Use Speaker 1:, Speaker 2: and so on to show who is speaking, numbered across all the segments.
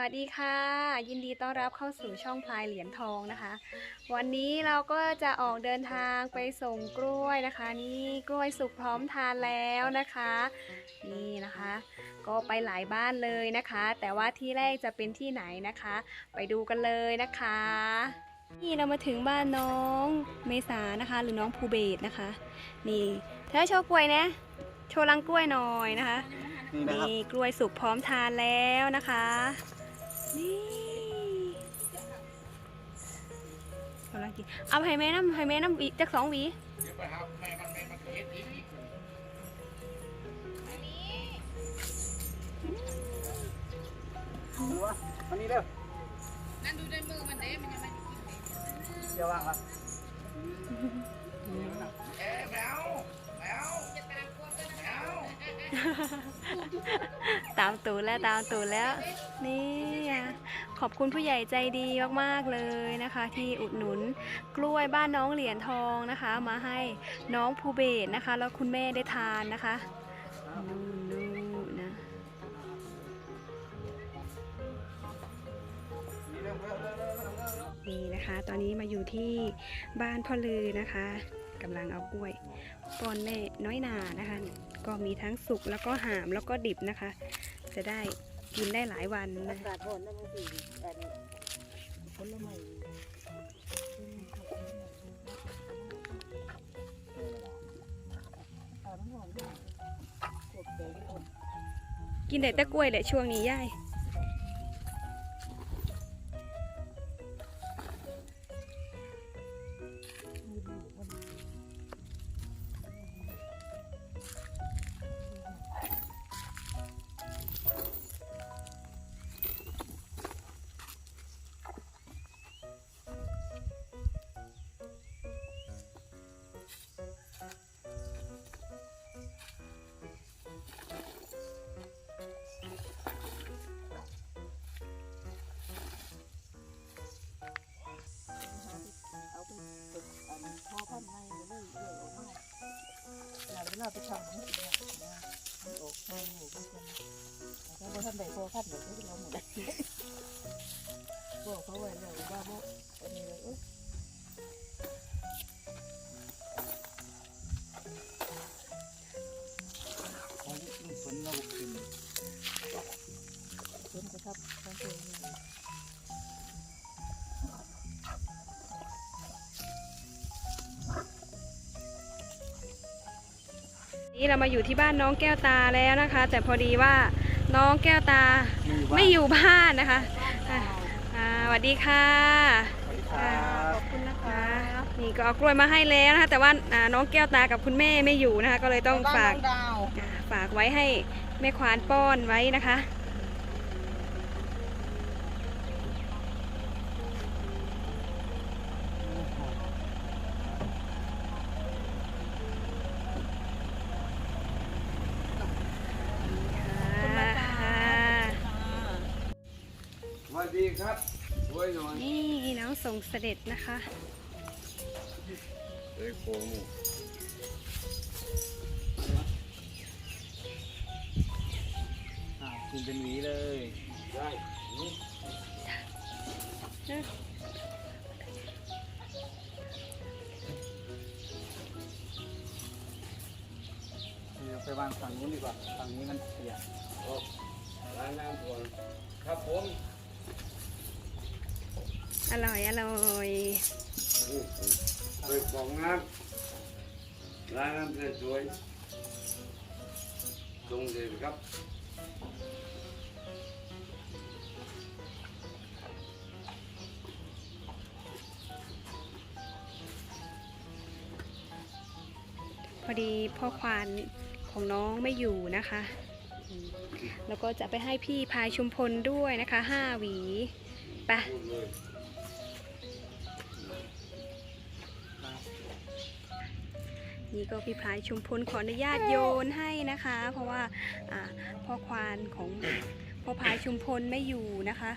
Speaker 1: วัสดีค่ะ ยินดีต้อนรับเข้าสู่ช่องพลายเหรียญทองนะคะ วันนี้เราก็จะออกเดินทางไปส่งกล้วยนะคะ นี่กล้วยสุกพร้อมทานแล้วนะคะ นี่นะคะ ก็ไปหลายบ้านเลยนะคะ แต่ว่าที่แรกจะเป็นที่ไหนนะคะ ไปดูกันเลยนะคะ นี่เรามาถึงบ้านน้องเมษานะคะ หรือน้องภูเบศนะคะ นี่เธอโชว์กล้วยนะโชว์รังกล้วยหน่อยนะคะ
Speaker 2: นี่นะครับ
Speaker 1: นี่กล้วยสุกพร้อมทานแล้วนะคะ นี่กำลังกินเอาให้แม่น้ำให้แม่น้ำหวีจักสองหวี
Speaker 2: ดูวะอันนี้เร็ว
Speaker 3: นั่นดูในมือมันเด้มันยังไม่ได้กินเลย
Speaker 2: เดี๋ยวว่างวะ
Speaker 3: จะตามพวกกันนะ
Speaker 1: ตามตูดแล้วตามตูดแล้ว นี่อะ ขอบคุณผู้ใหญ่ใจดีมากๆเลยนะคะ ที่อุดหนุนกล้วยบ้านน้องเหรียญทองนะคะ มาให้น้องภูเบศนะคะ แล้วคุณแม่ได้ทานนะคะนู่นนู่นนะ
Speaker 2: นี่
Speaker 1: นี่นะคะ ตอนนี้มาอยู่ที่บ้านพ่อลือนะคะกำลังเอากล้วยป้อนแม่น้อยนานะคะ ก็มีทั้งสุกแล้วก็หามแล้วก็ดิบนะคะ จะได้ กินได้หลายวันนะ
Speaker 3: กาศร้อนนั่นมันสิอันผลไม้
Speaker 1: กินได้แต่กล้วยแหละช่วงนี้ย่ายา
Speaker 3: ไปทำนี่สิเนี่ยนะมันออกมาหมูกันคนแล้วพอท่านใดพอพันธุ์เดี๋ยวเขาจะเอาหมดบอกเขาไว้เลยว่าโมอันนี้เลยเอ้ย
Speaker 2: ของลูกฝนเรากิน
Speaker 3: เพิ่มกระทับทั้งตัว นี่
Speaker 1: นี่เรามาอยู่ที่บ้านน้องแก้วตาแล้วนะคะ แต่พอดีว่าน้องแก้วตาไม่อยู่บ้านนะคะอะอ่าสวัสดีค่ะ
Speaker 2: สวัสดีครับ
Speaker 1: ขอบคุณนะคะนี่ก็เอากล้วยมาให้แล้วนะคะ แต่ว่าอ่าน้องแก้วตากับคุณแม่ไม่อยู่นะคะ ก็เลยต้องฝาก
Speaker 3: ดาว
Speaker 1: อ่าฝากไว้ให้แม่ควานป้อนไว้นะคะค่ะ
Speaker 4: สวัสดีครับสวยหน่อย
Speaker 1: นี่น้อง ส่งเสด็จนะคะ
Speaker 4: เลยโค้ง
Speaker 2: อ่ากินเป็นหวีเลย
Speaker 4: ได้
Speaker 2: เดี๋ยวไปวางฝั่งนู้นดีกว่า ฝั่งนี้มันเปียก
Speaker 4: โอ้ร้านน้ำก่อนครับผม
Speaker 1: อร่อยอร่อย
Speaker 4: นี่ไปกล่องน้ำร้านน้ำสวยๆตรงเด่นครับ
Speaker 1: พอดีพ่อควานของน้องไม่อยู่นะคะอืมแล้วก็จะไปให้พี่พายชุมพลด้วยนะคะห้าหวี ไป นี่ก็พี่พายชุมพลขออนุญาตโยนให้นะคะ เพราะว่าพ่อควานของพ่อพายชุมพลไม่อยู่นะคะ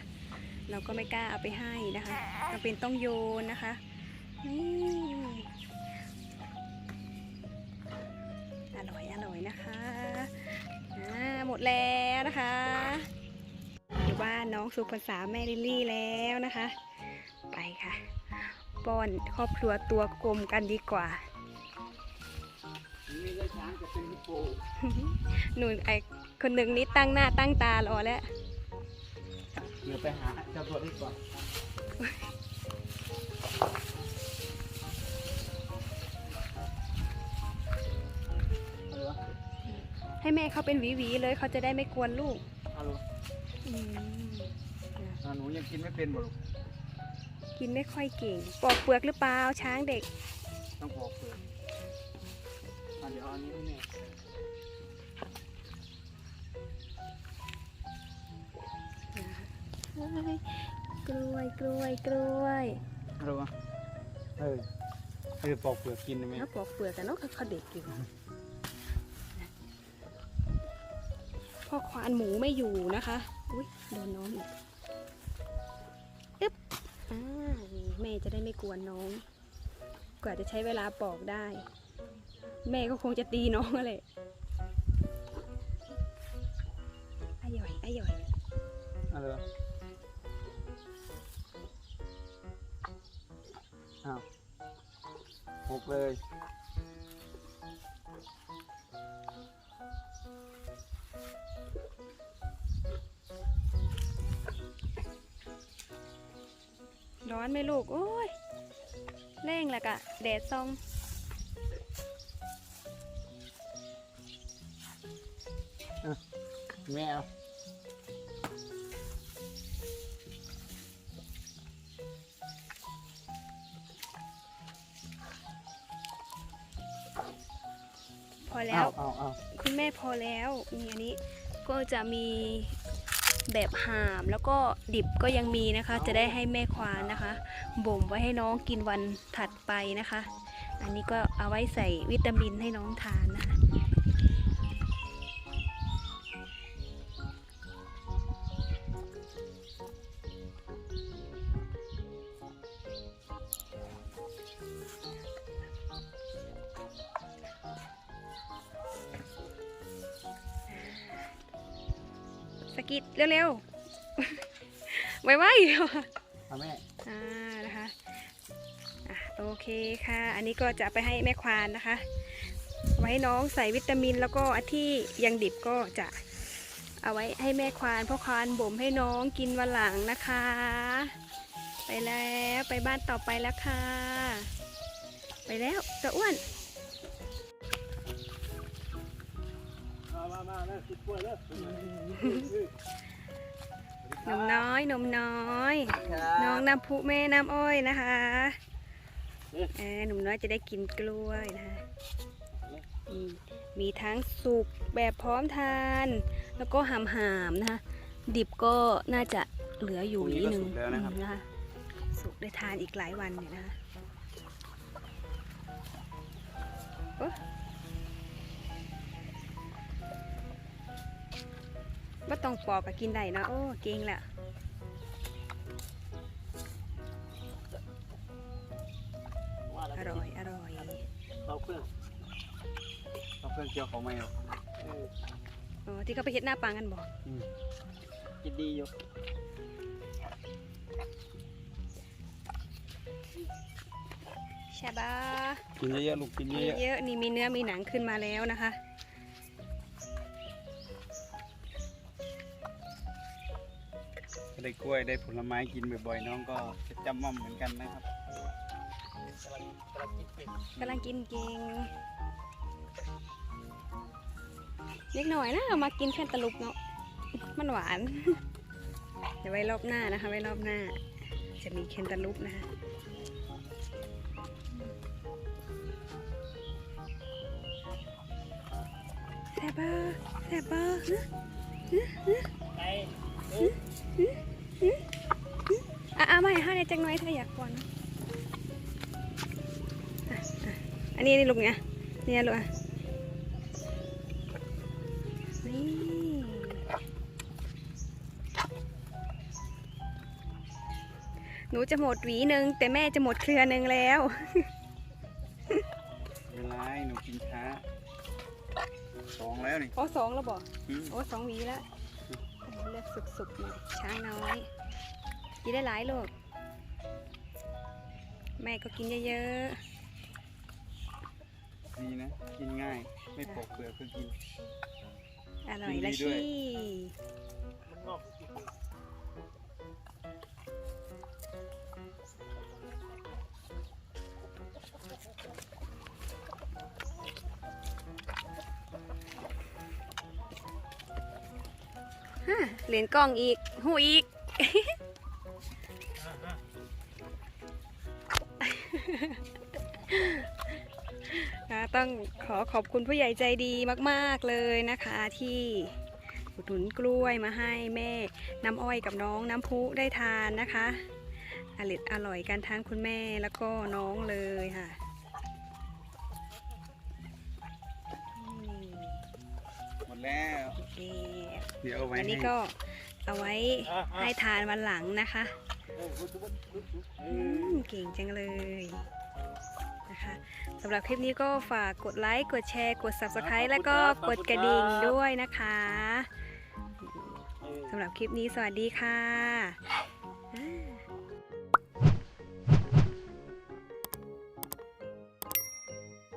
Speaker 1: เราก็ไม่กล้าเอาไปให้นะคะจำเป็นต้องโยนนะคะนี่อร่อยอร่อยนะคะหมดแล้วนะคะเดี๋ยวบ้านน้องสุภาษาแม่ลิลลี่แล้วนะคะ ไปค่ะ ป้อนครอบครัวตัวกลมกันดีกว่า
Speaker 2: นี่ก็ช้างจะเป็นฮิปโป
Speaker 1: หนูไอคนหนึ่งนี้ตั้งหน้าตั้งตารอแล้ว
Speaker 2: เดี๋ยวไปหาเจ้าตัวดีกว่าอะไรวะ
Speaker 1: ให้แม่เขาเป็นหวีๆเลยเขาจะได้ไม่กวนลูก
Speaker 2: ฮัลโหล
Speaker 1: อืม
Speaker 2: อ่าหนูยังกินไม่เป็นบ่ลูก
Speaker 1: กินไม่ค่อยเก่ง ปอกเปลือกหรือเปล่าช้างเด็ก
Speaker 2: ต้องบอกเพื่อนอะ เดี๋ยวเอาอันนี้ให้แม่
Speaker 1: กล้วยกล้วยกล้วย
Speaker 2: ฮัลโหลเออเออปอกเปลือกกินได้ไหม
Speaker 1: ถ้าปอกเปลือกกันเนาะเขาเด็กอยู่พ่อควานหมูไม่อยู่นะคะ อุ้ยโดนน้องอีกอึ๊บอ่าแม่จะได้ไม่กวนน้อง กว่าจะใช้เวลาปอกได้ แม่ก็คงจะตีน้องอะไรอร่อยอร่อย
Speaker 2: อะไรวะอ้าวหกเลย
Speaker 1: ร้อนไหมลูก โอ้ยเร่งและกะแดดซอง
Speaker 2: แม่เอา
Speaker 1: พอแล้
Speaker 2: เอา
Speaker 1: ว
Speaker 2: เอาเอา
Speaker 1: คุณแม่พอแล้วมีอันนี้ก็จะมีแบบหามแล้วก็ดิบก็ยังมีนะคะ จะได้ให้แม่ควานนะคะ บ่มไว้ให้น้องกินวันถัดไปนะคะ อันนี้ก็เอาไว้ใส่วิตามินให้น้องทานนะคะ สกิดเร็วๆ ไวๆ
Speaker 2: เอาแม่
Speaker 1: อ่านะคะอะโอเคค่ะ อันนี้ก็จะไปให้แม่ควานนะคะ ไว้ให้น้องใส่วิตามินแล้วก็อันที่ยังดิบก็จะเอาไว้ให้แม่ควานพ่อควานบ่มให้น้องกินวันหลังนะคะ ไปแล้วไปบ้านต่อไปแล้วค่ะ ไปแล้วจะอ้วน
Speaker 2: มามามาเลยคิดกล้วยเลย
Speaker 1: หนมน้อยหนมน้อย น้องน้ำพุแม่น้ำอ้อยนะคะเออหนุ่มน้อยจะได้กินกล้วยนะคะมีทั้งสุกแบบพร้อมทาน แล้วก็หามหามนะคะ ดิบก็น่าจะเหลืออยู่นิดนึงนะคะสุกได้ทานอีกหลายวันเนี่ยนะคะ โอ๊ะว่าต้องปอกก็กินได้เนาะโอ้เก่งแหละอร่อยอร่อย
Speaker 2: เอาเครื่องเอาเครื่องเกี่ยวของไม่เอา
Speaker 1: อ๋อที่เขาไปเฮ็ดหน้าปังกันบอก
Speaker 2: กินดีอยู่
Speaker 1: ใช่ปะ
Speaker 2: กินเยอะๆลูกกินเยอะ
Speaker 1: เยอะๆนี่มีเนื้อมีหนังขึ้นมาแล้วนะคะ
Speaker 2: ได้กล้วยได้ผลไม้กินบ่อยๆน้องก็จะจำมั่มเหมือนกันนะครับ
Speaker 1: กำลังกินเก่งเล็กหน่อยนะเอามากินแค่ตะลุกเนาะมันหวาน เดี๋ยวไว้รอบหน้านะคะ ไว้รอบหน้า จะมีเคนตาลูปนะคะแซ่บเบอร์แซ่บเบอร์อะเอามาให้ห้าในจังน้อยถ้าอยากก่อนอะอะอันนี้นี่ลูกเนี่ยนี่นะลูกอะนี่หนูจะหมดหวีหนึ่งแต่แม่จะหมดเครือหนึ่งแล้ว
Speaker 2: เวลาหนูกินช้าสองแล้วนี่
Speaker 1: โอ้สองแล้วบอก
Speaker 2: อืม
Speaker 1: โอ้สองหวีแล้ว เลสุกๆหน่อยช้างน้อย กินได้หลายลูก แม่ก็กินเยอะ
Speaker 2: ดีนะ กินง่าย ไม่ปอกเปลือกก็กิน
Speaker 1: ๆอร่อยละ
Speaker 2: กินดีด้ว
Speaker 1: เหรียญกล้องอีก หูอีกค่ะต้องขอขอบคุณผู้ใหญ่ใจดีมาก ๆ เลยนะคะที่อุดหนุนกล้วยมาให้แม่น้ำอ้อยกับน้องน้ำพุได้ทานนะคะอร่อยอร่อยกันทั้งคุณแม่แล้วก็น้องเลยค่ะนี่
Speaker 2: หมดแล้ว
Speaker 1: โอ เค
Speaker 2: เดี๋ยวเอาไว้
Speaker 1: อัน
Speaker 2: ให้
Speaker 1: นี้ก็เอาไว้ให้ทานวันหลังนะคะอืมเก่งจังเลยนะคะสำหรับคลิปนี้ก็ฝากกดไลค์ กดแชร์ กด Subscribe แล้วก็กดกระดิ่งด้วยนะคะสำหรับคลิปนี้สวัสดีค่ะ